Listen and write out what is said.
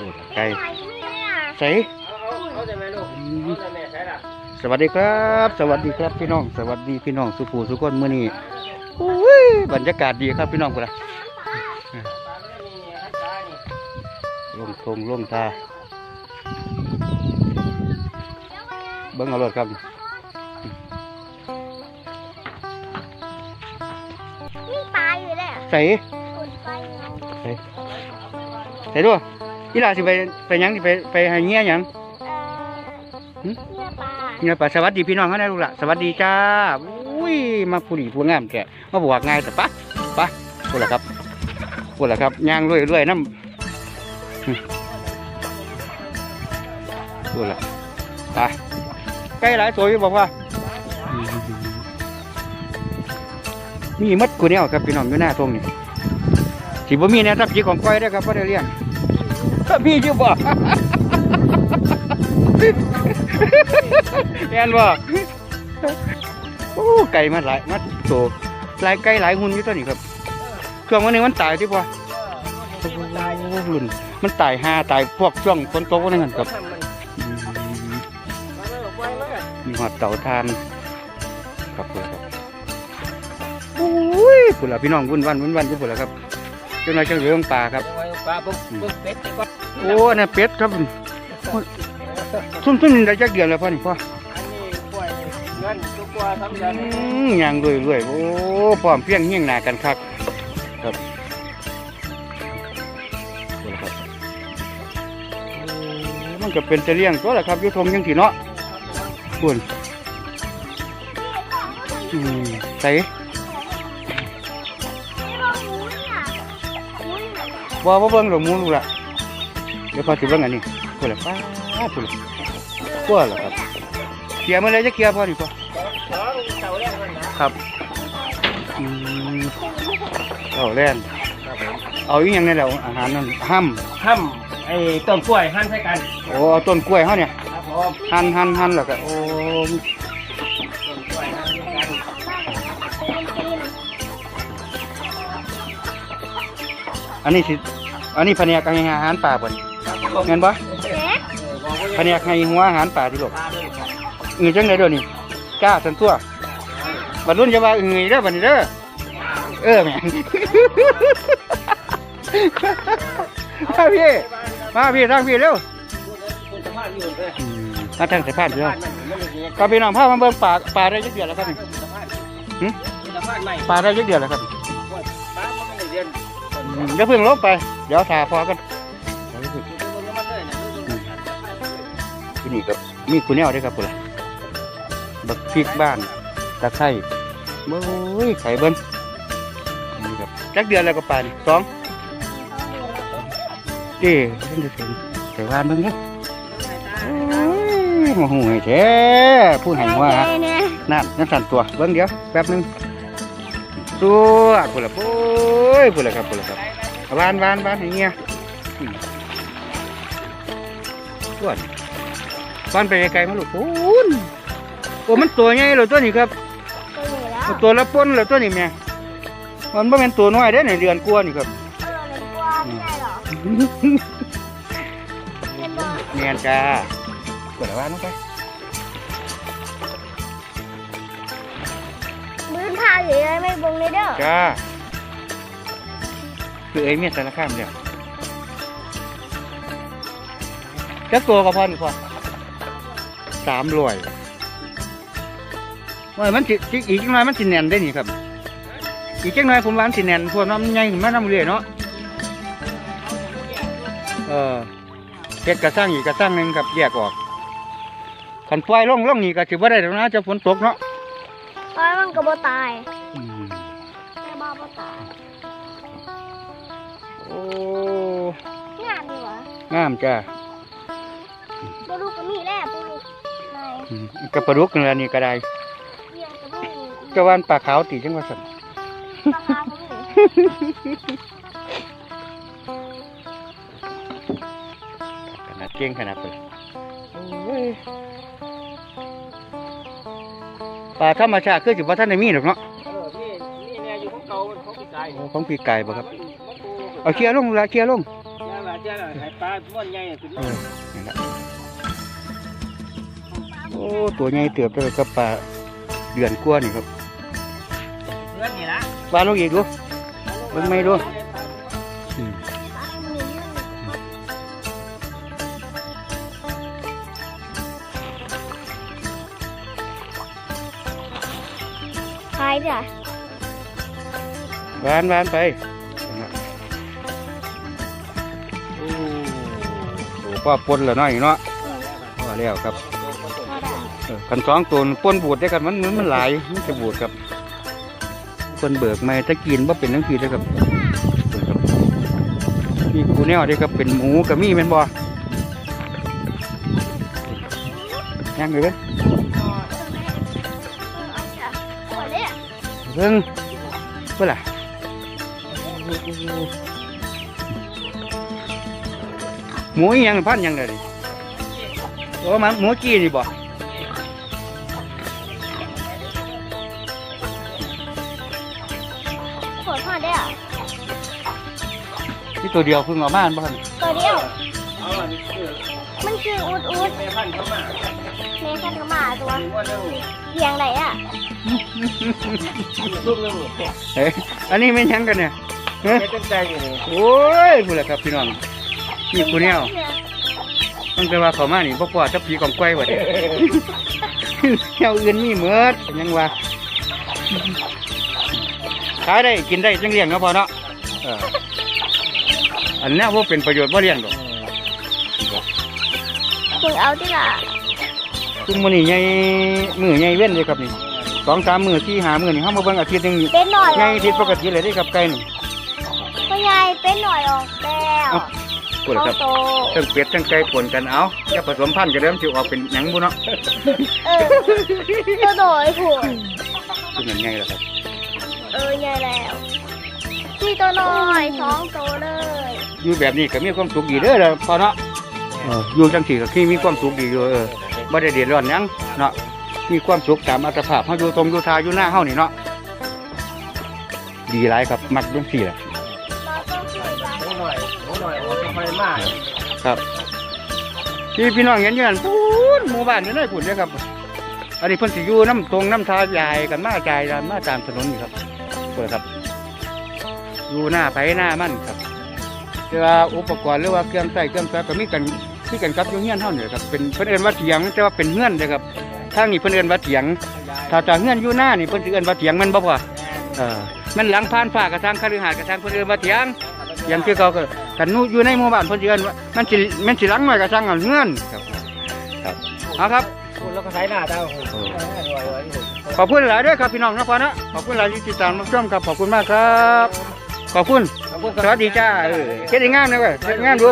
พูดไก่ไก่ไม่ได้อะใส่เอาเอาเอาแต่แม่ลูกเอาแต่แม่ใช่ล่ะสวัสดีครับ สวัสดีครับพี่น้อง สวัสดีพี่น้องสุภูสุคนมื้อนี้อุ้ยบรรยากาศดีครับพี่น้องพุ่นล่ะปลาไม่มีให้ปลานี่ลงทงลงทาเบิ่งเอารถครับนี่ปลาอยู่เลยอะใส่คนปลาอยู่ใส่ใส่ด้วย อีหลาสิไปไปหยังสิไปไปให้เงี้ยหยังเอ่อเนื้อปลาเงี้ยป่ะสวัสดีพี่น้องเขาได้ลูกละสวัสดีจ้าอุ้ยมาผู้ดีผู้งามแกมาบวกง่ายแต่ปะปะพูดละครับพูดละครับย่างรวยรวยน้ำหึพูดละไปใกล้หลายตัวอยู่บอกว่า มีมัดกูเนี่ยครับพี่น้องอยู่หน้าตรงนี้สิบ่มีแนวทับจีของก้อยได้อครับพ่อได้เลี้ยง ถ้าพี่ชื่อบ่แอนบ่โอ้ไก่มันหลายมันโตหลายไก่หลายหุ่นอยู่ตัวนี้ครับช่วงวันหนึงมันตายที่บ่โอ้รุ่นมันตายหาตายพวกช่วงฝนตกวันนั้นครับมีหอดเต่าทานครับเพื่อนครับโอ้ยพุ่นละพี่น้องวุ่นวันวุ่นวันอยู่พุ่นละครับเจ้าหน้าที่เรื่องป่าครับ ปลาปุ๊บปุ๊บเป็ดดีกว่าโอ้อันนั่นเป็ดครับซุ่มซุ่มๆได้จักเดือนแล้วพ่อนี่พ่ออันนี้ปล่อยเงินทุกตัวทำเดือนอืมย่างรวยรวยๆโอ้พร้อมเพรียงเฮียงหน้ากันคักครับนี่แหละครับโอ้มันก็เป็นจะเลี้ยงตัวแหละครับอยุทงยังสีเนาะคุณอืมใส่ บ่บ่เบิ่งหรอกหมูลูกละเดี๋ยวพอสิเบิ่งอันนี้พุ่นละป้าพุ่นละกลัวล่ะครับเคลียร์มาเลยจะเคลียร์พอดีพอสองเต่าเลี้ยงมันนะครับอืมเอาแล่นเอาอีหยังในแล้วอาหารนั่นห้ำห้ำไอ้ต้นกล้วยหั่นใส่กันโอ้เอาต้นกล้วยเขาเนี่ยครับผม หั่นหั่นหั่นแล้วก็โอ้ อันนี้สิอันนี้แผนกให้อาหารป่าบ่นครับผมเงินบ่เจ๊กแผนกให้หัวอาหารป่าที่ลูกปลาด้วยครับเงยจังได๋เด้อนี่กล้าสันตัวบัดรุ่นจะว่าเงยเด้อบัดนี้เด้อเออแม่งมาพี่มาพี่ทางพี่เร็วคุณสภาพอยู่เลยอืมมาทางสะพานเด้อบ้านมันมันเลยก็พี่น้องพามาเบิ่งป่าป่าได้จักเดือนแล้วครับนี่หึสภาพใหม่ป่าได้จักเดือนแล้วครับ อืมอย่าเพิ่งลงไป เดี๋ยวถ่าพอกันที่นี่ก็มีคุณแนวด้วยครับพุ่นล่ะบักพริกบ้านตะไคร้เบ้ยไข่เบิ้นนี่ครับจักเดือนแล้วก็ปานสองเจ้เพิ่นจะถึงใส่วานเบิ่งเด้อโอ้ยมาหูให้แท้ผู้ให้ว่าเจ๊เนี่ยนั่นนั่นสั่นตัวเบิ่งเดี๋ยวแป๊บหนึงตัวพุ่นละโอ้ยพุ่นละครับพุ่นละครับเอา วานวานวานให้เงี้ยอืมตัวบ้านไปไกลๆมาลูกปูนโอ้มันตัวใหญ่เลยตัวนี้ครับ ตัวนี้แล้วตัวละปนเลยตัวนี้แม่มันไม่เป็นตัวน้อยได้อในเดือนกลัวานี่ครับเอาเราเลยกลัวไม่ได้หรอเห็นบ่เนียนจ้าเปิดว่าน้องไปมือพาอยู่เลยไม่บงเลยเด้อจ้า คือเอ้ยเมียสารข้ามเนี่ยจักตัวก็พอนี่พอสามรวยว่ามันสิสิอีกจังหน่อยมันสิแน่นได้นี่ครับ อีกจังหน่อยผมว่ามันสิแน่นพวกน้ำใหญ่ขึ้นมาน้ำเรื่อยเนาะเออเฮ็ดกระสร้างอีกกระสร้างหนึ่งครับแยกออกขันปล่อยลงลงนี่ก็ถือว่าได้แล้วนะจะฝนตกเนาะตอนมันก็บ่ตายอืมไม่บ่บ่ตาย โอ้งามดีวะงามจ้าบ่รู้ก็มีแหละบ่รู้ไหนอืมกระปลาดุกนั่นแหละนี่ก็ได้เรียนก็บ่มีกระวานปลาขาวตีจังว่าสั่นปลาคาบ่มีขนาดเก่งขนาดเลยโอ้ยปลาธรรมชาติคือสิบ่ท่านได้มีหรอกเนาะ เออนี่นี่เนี่ยอยู่ของเก่าของพี่ไก่โอ้ของปีไก่บ่ครับ เอาเคลียร์ลงละเคลียร์ลงเนี่ยว่าเจ้าให้ปลาม้วนใหญ่ขึ้นเออนั่นล่ะโอ้ตัวใหญ่เติบเลยกับปลาเดือนกว่านี่ครับเพื่อนนี่ละปลาลงอีกดูเบิ่งไม่ดูอืมใครจ้ะ หวานหวานไป โหป้าปนละน้อยเนาะว่าแล้วครับพอได้เออกันสองตัวปนบูดได้กันมันมันมันหลายมันจะบูดครับเพิ่นเบิกไม่ตะกินว่าเป็นทั้งทีเลยครับมีกูแนวเด้ครับเป็นหมูกับมีแม่นบ่ยังอยู่เด้อเอาจ้ะพอเลยเพิ่งเพื่อล่ะ หมูอีหยังพันหยังเลยดิโอ้มันหมูกี้นี่บ่ผลพอได้อะนี่ตัวเดียวเพิ่งเอามาอันบ่ครับตัวเดียว เอาอันนี้คือมันคืออุดอุดแม่พันธุ์เข้ามาแม่ขันเข้ามาตัวม้วนเร็วเสียงไหนอะลูกเร็วเฮ้ยอันนี้ไม่นหยังกันเนี่ยเฮ้ยแม่ตั้งใจอยู่นี่ โอ้ยพูดแล้วครับพี่น้อง นี่กูแนวตั้งแต่ว่าเขามานี่บ่พอจับผีของก้อยว่าเด้แนวอื่นมีเหมือดยังว่าขายได้กินได้จังเลี้ยงเนาะพอเนาะเอออันนี้ว่าเป็นประโยชน์บ่เลี้ยงดอกมึงเอาที่ละซึ่งมื้อนี้ใหญ่มื้อใหญ่เว้นเลยครับนี่สองสามมื้อสี่ห้ามื้อนี่เฮามาเบิ่งอาทิตย์หนึงเป็นหน่อยใหญ่ผิดปกติเลยเด้ครับไก่นี่พ่อใหญ่เป็นหน่อยออกแล้ วพูดแล้วครับโตทั้งเป็ดทั้งไก่ปนกันเอาอย่าผสมพันธุ์กันเด้อมันสิออกเป็นหยังบ่เนาะเออตัวหน่อยผูกคือมันใหญ่แล้วครับเออใหญ่แล้วมีตัวน้อยสองตัวเลยอยู่แบบนี้ก็มีความสุขดีเด้อเด้อพอเนาะเอออยู่จังสี่ก็คือมีความสุขดีอยู่เออบ่ได้เดือดร้อนหยังเนาะมีความสุขตามอัตภาพเฮาอยู่ตรงอยู่ทาอยู่หน้าเฮานี่เนาะดีหลายครับมักจังสี่แหละ มากครับที่พี่น้องเห็นอยู่นั่นพูนหมู่บ้านอยู่ในพุ่นเด้อครับ อันนี้เพิ่นสิอยู่น้ำตรงน้ำทาใหญ่กันมาจ่ายกันมาตามถนนนี่ครับเปิดครับอยู่หน้าไปหน้ามันครับแต่ว่าอุปกรณ์หรือว่าเครื่องใช้เครื่องใช้ก็มีกันมีกันครับอยู่เฮือนเฮานี่ครับเป็นเพิ่นเอิ้นว่าเถียงแต่ว่าเป็นเฮือนเด้อครับทางนี้เพิ่นเอิ้นว่าเถียง ถ้าจะเฮือนอยู่หน้านี่เพิ่นสิเอิ้นว่าเถียงแมันบ่พอเออมันหลังผ่านฟ้ากระทางคฤหาสน์กระทางเพิ่นเอิ้นว่าเถียงเถียงคือเขาก็ กันนู่อยู่ในหมู่บ้านเพิ่นสิเอิ้นว่ามันสิมันสิหลังหน่อยกระทางเอาเฮือนครับครับเอาครับพูดแล้วก็ใช้หน้าเต้าขอบคุณหลายด้วยครับพี่น้องนะพ่อนะขอบคุณหลายที่ติดตามมาชมครับขอบคุณมากครับ ขอบคุณ สวัสดีจ้าเออเฮ็ดให้งามนะเว้ยเฮ็ดให้งามดู